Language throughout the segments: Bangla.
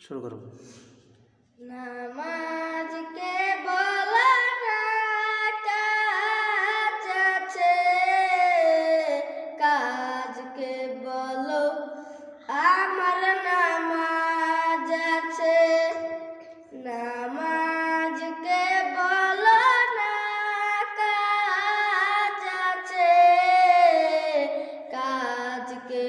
শুরু করো। নামাজকে বলা কাজকে বলো আমার নামাজকে না কাজকে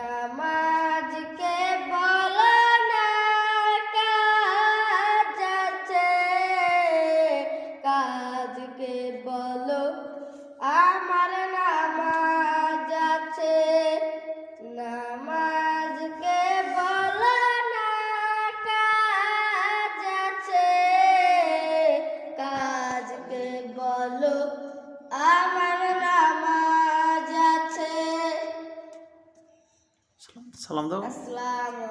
নামাজকে বলো না কাজ আছে কাজকে বলো আমার সালাম দাও আসসালামু